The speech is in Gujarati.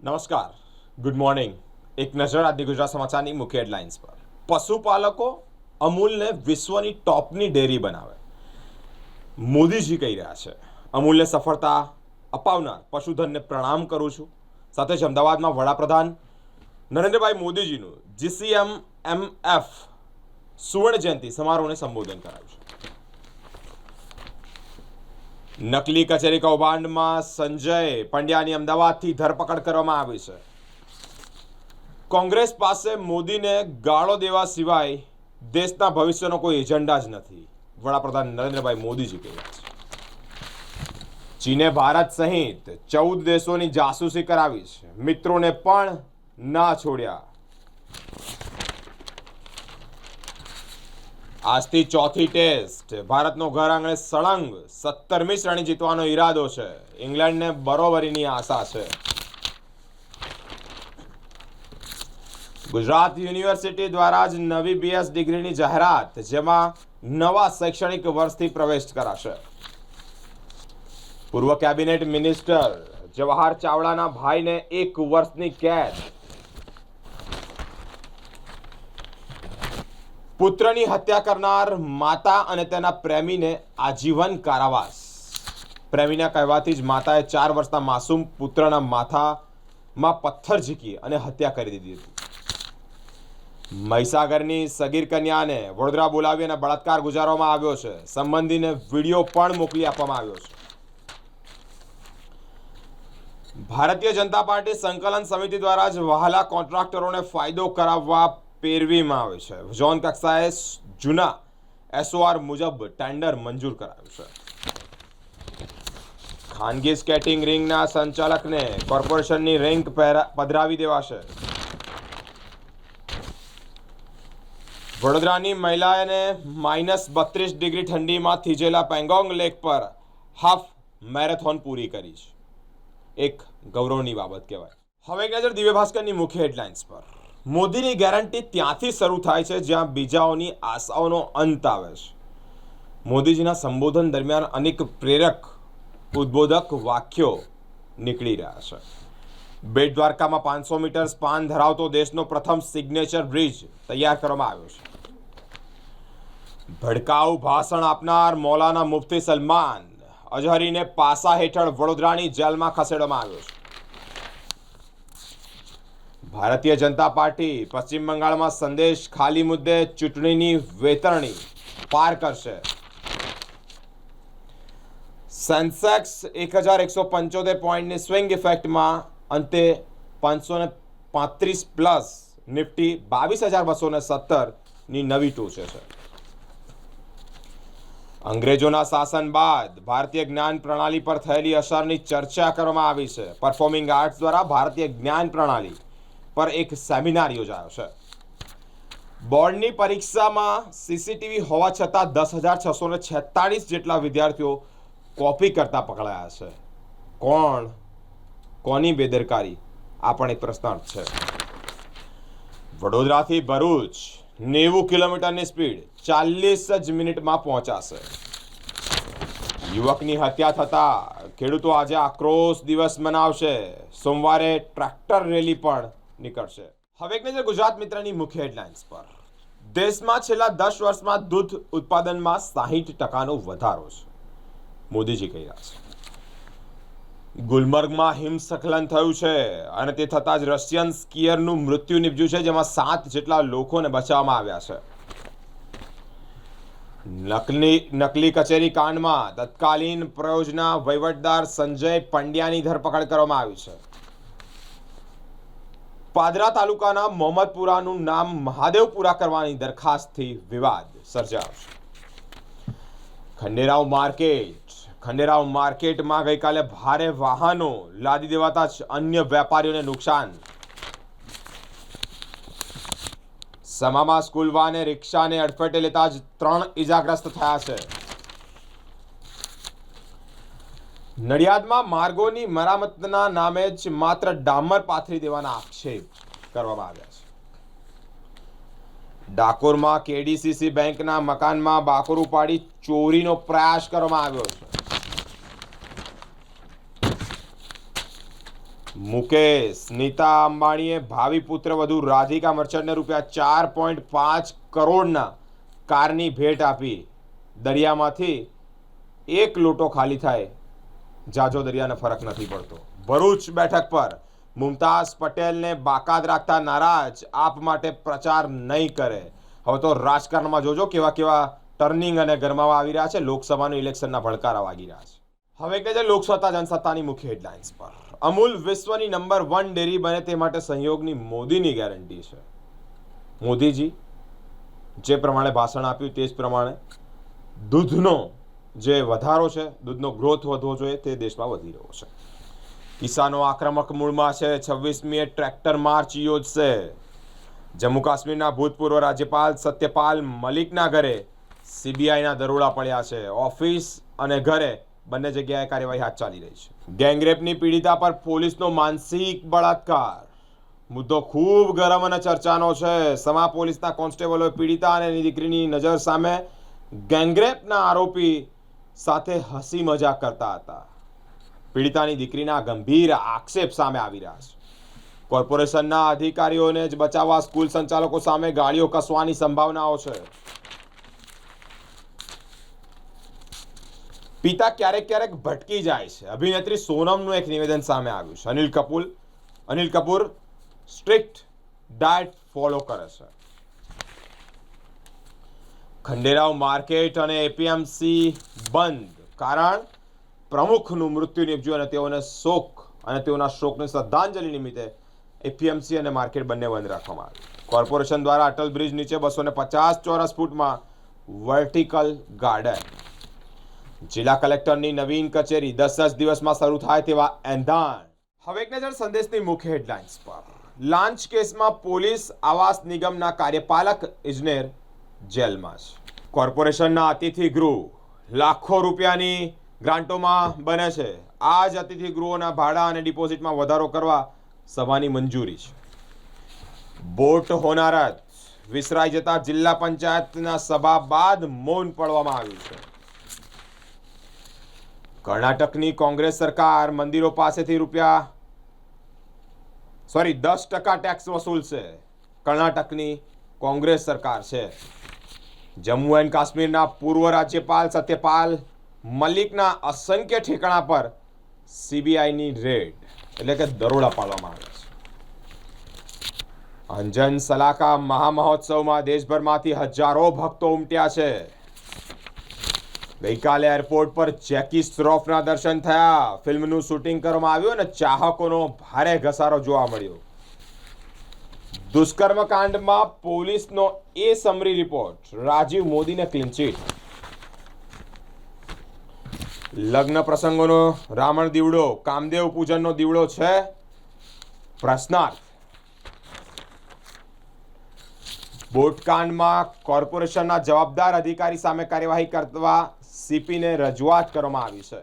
નમસ્કાર. ગુડ મોર્નિંગ એક નજર આજની ગુજરાત સમાચારની મુખ્ય હેડલાઇન્સ પર. પશુપાલકો અમૂલને વિશ્વની ટોપની ડેરી બનાવે. મોદીજી કહી રહ્યા છે, અમૂલને સફળતા અપાવનાર પશુધનને પ્રણામ કરું છું. સાથે જ અમદાવાદમાં વડાપ્રધાન નરેન્દ્રભાઈ મોદીજીનું જીસીએમ એમ એફ સુવર્ણ જયંતિ સમારોહને સંબોધન કરાયું છે. નકલી કચેરી કૌભાંડમાં સંજય પંડ્યાની અમદાવાદથી ધરપકડ કરવામાં આવી છે. કોંગ્રેસ પાસે મોદીને ગાળો દેવા સિવાય દેશના ભવિષ્યનો કોઈ એજન્ડા જ નથી. વડાપ્રધાન નરેન્દ્રભાઈ મોદીજી કહ્યા છે. ચીને ભારત સહિત ચૌદ દેશોની જાસૂસી કરાવી છે. મિત્રોને પણ ના છોડ્યા. આજથી ચોથી ટેસ્ટ. ભારતનો ઘર આંગણે સળંગ. સત્તરમી શ્રેણી જીતવાનો ઈરાદો છે. ઇંગ્લેન્ડને બરોબરીની આશા છે. ગુજરાત યુનિવર્સિટી દ્વારા જ નવી બીએસ ડિગ્રીની જાહેરાત, જેમાં નવા શૈક્ષણિક વર્ષથી પ્રવેશ કરાશે. પૂર્વ કેબિનેટ મિનિસ્ટર જવાહર ચાવડાના ભાઈને એક વર્ષની કેદ. પુત્રની હત્યા કરનાર માતા અને તેના પ્રેમીને આજીવન કારાવાસ. પ્રેમીના કહેવાથી જ માતાએ ચાર વર્ષના માસૂમ પુત્રના માથામાં પથ્થર ઝીકી અને હત્યા કરી દીધી હતી. મહીસાગરની સગીર કન્યાને વડોદરા બોલાવી અને બળાત્કાર ગુજારવામાં આવ્યો છે. સંબંધીને વીડિયો પણ મોકલી આપવામાં આવ્યો છે. ભારતીય જનતા પાર્ટી સંકલન સમિતિ દ્વારા જ વહાલા કોન્ટ્રાક્ટરોને ફાયદો કરાવવા પેરવીમાં આવે છે. ઝોન કક્ષાએ જૂના એસઓઆર મુજબ ટેન્ડર મંજૂર કરાયું છે. ખાનગી સ્કેટિંગ રિંગના સંચાલકને કોર્પોરેશનની રેન્ક પધરાવી દેવાશે. વડોદરાની મહિલાને માઇનસ બત્રીસ ડિગ્રી ઠંડીમાં થીજેલા પેંગોંગ લેક પર હાફ મેરેથોન પૂરી કરી છે. એક ગૌરવની બાબત કહેવાય. હવે એક નજર દિવ્ય ભાસ્કરની મુખ્ય હેડલાઇન્સ પર. મોદીની ગેરંટી ત્યાંથી શરૂ થાય છે, જ્યાં બીજાઓની આશાઓનો અંત આવે છે. મોદીજીના સંબોધન દરમિયાન અનેક પ્રેરક, ઉદ્બોધક વાક્યો નીકળી રહ્યા છે. બેટ દ્વારકામાં પાંચસો મીટર સ્પાન ધરાવતો દેશનો પ્રથમ સિગ્નેચર બ્રિજ તૈયાર કરવામાં આવ્યો છે. ભડકાઉ ભાષણ આપનાર મૌલાના મુફતી સલમાન અજહરીને પાસા હેઠળ વડોદરાની જેલમાં ખસેડવામાં આવ્યો છે. ભારતીય જનતા પાર્ટી પશ્ચિમ બંગાળમાં સંદેશ ખાલી મુદ્દે ચૂંટણીની વેતરણી પાર કરશે. સેન્સેક્સ એક હજાર એકસો પંચોતેર પોઈન્ટની સ્વિંગ ઇફેક્ટમાં અંતે પાંચસો ને પાંત્રીસ પ્લસ નિફ્ટી બાવીસ હજાર બસો ને સત્તરની નવી ટોચે છે અંગ્રેજોના શાસન બાદ ભારતીય જ્ઞાન પ્રણાલી પર થયેલી અસરની ચર્ચા કરવામાં આવી છે. પરફોર્મિંગ આર્ટ્સ દ્વારા ભારતીય જ્ઞાન પ્રણાલી પર એક સેમિનાર યોજાયો છે. બોર્ડની પરીક્ષામાં સીસીટીવી હોવા છતાં દસ હજાર છસો ને છેતાળીસ જેટલા વિદ્યાર્થીઓ કોપી કરતા પકડાયા છે. કોણ? કોની બેદરકારી? આ પણ એક પ્રશ્નાર્થ છે. વડોદરાથી ભરૂચ નેવું કિલોમીટરની સ્પીડ ચાલીસ જ મિનિટમાં પહોંચાશે. યુવકની હત્યા થતા ખેડૂતો આજે આક્રોશ દિવસ મનાવશે. સોમવારે ટ્રેક્ટર રેલી પણ નીકળશે. હવે એક નજર ગુજરાત મિત્રની મુખ્ય હેડલાઇન્સ પર. દેશમાં છેલ્લા દસ વર્ષમાં દૂધ ઉત્પાદનમાં સાહીઠ ટકાનો વધારો છે. મોદીજી કહી રહ્યા છે. ગુલમર્ગમાં હિમસ્ખલન થયું છે અને તે થતાં જ રશિયન સ્કીયરનું મૃત્યુ નિપજ્યું છે, જેમાં સાત જેટલા લોકોને બચાવવામાં આવ્યા છે. નકલી નકલી કચેરી કાંડમાં તત્કાલીન પ્રયોજના વહીવટદાર સંજય પંડ્યાની ધરપકડ કરવામાં આવી છે. પાદરા તાલુકાના મોહમ્મદપુરાનું નામ મહાદેવપુરા કરવાની દરખાસ્તથી વિવાદ સર્જાયો ખંડેરાવ માર્કેટ, ખંડેરાવ માર્કેટમાં ગઈકાલે ભારે વાહનો લાદી દેવાતા અન્ય વેપારીઓને નુકસાન. સમામાં સ્કૂલ વાને રિક્ષાને અડફેટે લેતા જ ત્રણ ઈજાગ્રસ્ત થયા છે. નડિયાદમાં માર્ગોની મરામતના નામે જ માત્ર ડામર પાથરી દેવાના આક્ષેપ કરવામાં આવ્યા છે. ડાકોરમાં કેડીસીસી બેંકના મકાનમાં બાકોર ઉપાડી ચોરીનો પ્રયાસ કરવામાં આવ્યો છે. મુકેશ, નીતા અંબાણીએ ભાવિ પુત્ર વધુ રાધિકા મર્ચન્ટને રૂપિયા ચાર પોઈન્ટ પાંચ કરોડના કારની ભેટ આપી. દરિયામાંથી એક લોટો ખાલી થાય જાજો દરિયાને ફરક નથી પડતો. ભરૂચ બેઠક પર મુમતાઝ પટેલને બાકાત રાખતા નારાજ, આપ માટે પ્રચાર નહીં કરે. હવે તો રાજકારણમાં જોજો કેવા કેવા ટર્નિંગ અને ગરમાવા આવી રહ્યા છે. લોકસભાનું ઇલેક્શનના ભડકારા વાગી રહ્યા છે. હવે કે છે લોકસત્તા, જનસત્તાની મુખ્ય હેડલાઇન્સ પર. અમૂલ વિશ્વની નંબર વન ડેરી બને તે માટે સહયોગની મોદીની ગેરંટી છે. મોદીજી, જે પ્રમાણે ભાષણ આપ્યું તે જ પ્રમાણે દૂધનો જે વધારો છે, દૂધનો ગ્રોથ વધવો જોઈએ, તે દેશમાં વધી રહ્યો છે. કિસાનો આક્રમક મૂળમાં છે છવ્વીસમીએ ટ્રેક્ટર માર્ચ યોજશે. જમ્મુ કાશ્મીરના ભૂતપૂર્વ રાજ્યપાલ સત્યપાલ મલિકના ઘરે સીબીઆઈના દરોડા પડ્યા છે. ઓફિસ અને ઘરે બંને જગ્યાએ કાર્યવાહી હાથ ચાલી રહી છે. ગેંગરેપની પીડિતા પર પોલીસનો માનસિક બળાત્કાર. મુદ્દો ખૂબ ગરમ અને ચર્ચાનો છે. સમા પોલીસના કોન્સ્ટેબલોએ પીડિતા અને દીકરીની નજર સામે ગેંગરેપના આરોપી સાથે હસી મજાક કરતા હતા. પીડિતાની દીકરીના ગંભીર આક્ષેપ સામે આવી રહ્યા છે. કોર્પોરેશનના અધિકારીઓને જ બચાવવા સ્કૂલ સંચાલકો સામે ગાડીઓ કસવાની સંભાવનાઓ છે. પિતા ક્યારેક ક્યારેક ભટકી જાય છે. અભિનેત્રી સોનમનું એક નિવેદન સામે આવ્યું છે. Anil Kapoor Anil Kapoor strict diet follow કરે છે. ખંડેરાવ માર્કેટ અને એપીએમસી બંધ કારણ પ્રમુખનું મૃત્યુ નિપજ્યું અને તેઓને શોક અને તેઓના શોકની શ્રદ્ધાંજલિ નિમિત્તે એપીએમસી અને માર્કેટ બંને બંધ રાખવામાં આવ્યું. કોર્પોરેશન દ્વારા અટલ બ્રિજ નીચે બસો ને પચાસ ચોરસ ફૂટમાં વર્ટિકલ ગાર્ડન. જિલ્લા કલેક્ટરની નવીન કચેરી દસ દસ દિવસમાં શરૂ થાય તેવા એંધાણ. હવે એક નજર સંદેશની મુખ્ય હેડલાઇન્સ પર. લાંચ કેસમાં પોલીસ આવાસ નિગમના કાર્યપાલક ઇજનેર જેલમાં છે કોર્પોરેશનના અતિથિ ગૃહ લાખો રૂપિયાની ગ્રાન્ટોમાં બને છે. આ જ અતિથિ ગૃહોના ભાડા અને ડિપોઝિટમાં વધારો કરવા સભાની મંજૂરી છે. બોટ હોનારા વિસરાઈ જતા જિલ્લા પંચાયતના સભા બાદ મૌન પડવામાં આવ્યું છે. કર્ણાટકની કોંગ્રેસ સરકાર મંદિરો પાસેથી રૂપિયા, સોરી, દસ ટકા ટેક્સ વસૂલશે. કર્ણાટકની કોંગ્રેસ સરકાર છે. જમ્મુ એન્ડ કાશ્મીરના પૂર્વ રાજ્યપાલ સત્યપાલ મલિકના અસંખ્ય ઠેકાણા પર સીબીઆઈની રેડ, એટલે કે દરોડા પાડવામાં આવ્યા છે. અંજન સલાકા મહામહોત્સવમાં દેશભરમાંથી હજારો ભક્તો ઉમટ્યા છે. ગઈકાલે એરપોર્ટ પર જેકી શ્રોફના દર્શન થયા. ફિલ્મનું શૂટિંગ કરવામાં આવ્યું અને ચાહકોનો ભારે ઘસારો જોવા મળ્યો. દુષ્કર્મ કાંડમાં પોલીસનો એ સમરી રિપોર્ટ રાજીવ મોદીને ક્લીનચીટ લગ્ન પ્રસંગોનો રામણ દીવડો, કામદેવ પૂજનનો દીવડો છે. પ્રશ્નાર્થ. બોટકાંડમાં કોર્પોરેશનના જવાબદાર અધિકારી સામે કાર્યવાહી કરવા સીપીને રજૂઆત કરવામાં આવી છે.